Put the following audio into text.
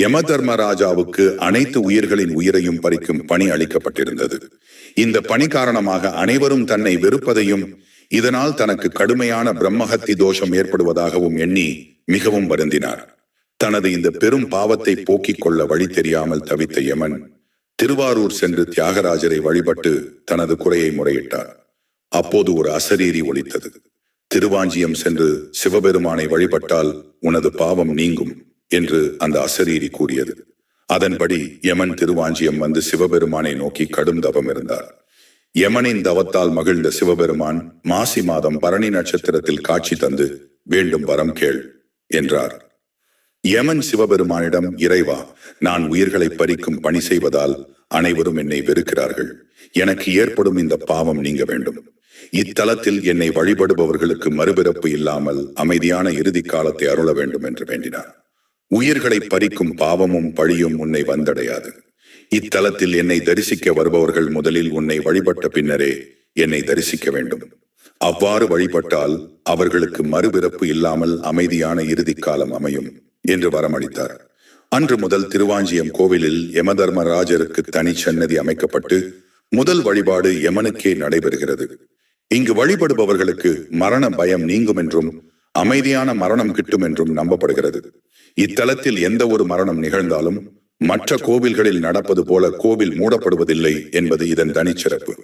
யம தர்மராஜாவுக்கு அனைத்து உயிர்களின் உயிரையும் பறிக்கும் பணி அளிக்கப்பட்டிருந்தது. இந்த பணி காரணமாக அனைவரும் தன்னை வெறுப்பதையும் இதனால் தனக்கு கடுமையான பிரம்மஹத்தி தோஷம் ஏற்படுவதாகவும் எண்ணி மிகவும் வருந்தினார். தனது இந்த பெரும் பாவத்தை போக்கிக் கொள்ள வழி தெரியாமல் தவித்த யமன் திருவாரூர் சென்று தியாகராஜரை வழிபட்டு தனது குறையை முறையிட்டார். அப்போது ஒரு அசரீரி ஒலித்தது. திருவாஞ்சியம் சென்று சிவபெருமானை வழிபட்டால் உனது பாவம் நீங்கும். என்று அந்த அசரீரி கூறியது. அதன்படி யமன் திருவாஞ்சியம் வந்து சிவபெருமானை நோக்கி கடும் தவம் இருந்தார். யமனின் தவத்தால் மகிழ்ந்த சிவபெருமான் மாசி மாதம் பரணி நட்சத்திரத்தில் காட்சி தந்து வேண்டும் வரம் கேள் என்றார். யமன் சிவபெருமானிடம் இறைவா நான் உயிர்களை பறிக்கும் பணி செய்வதால் அனைவரும் என்னை வெறுக்கிறார்கள். எனக்கு ஏற்படும் இந்த பாவம் நீங்க வேண்டும். இத்தலத்தில் என்னை வழிபடுபவர்களுக்கு மறுபிறப்பு இல்லாமல் அமைதியான இறுதி காலத்தை அருள வேண்டும் என்று வேண்டினார். உயிர்களை பறிக்கும் பாவமும் பழியும் உன்னை வந்தடையாது. இத்தலத்தில் என்னை தரிசிக்க வருபவர்கள் முதலில் உன்னை வழிபட்ட பின்னரே என்னை தரிசிக்க வேண்டும். அவ்வாறு வழிபட்டால் அவர்களுக்கு மறுபிறப்பு இல்லாமல் அமைதியான இறுதிக்காலம் அமையும் என்று வரமளித்தார். அன்று முதல் திருவாஞ்சியம் கோவிலில் யமதர்மராஜருக்கு தனி சன்னதி அமைக்கப்பட்டு முதல் வழிபாடு யமனுக்கே நடைபெறுகிறது. இங்கு வழிபடுபவர்களுக்கு மரண பயம் நீங்கும் என்றும் அமைதியான மரணம் கிட்டும் என்றும் நம்பப்படுகிறது. இத்தலத்தில் எந்த ஒரு மரணம் நிகழ்ந்தாலும் மற்ற கோவில்களில் நடப்பது போல கோவில் மூடப்படுவதில்லை என்பது இதன் தனிச்சிறப்பு.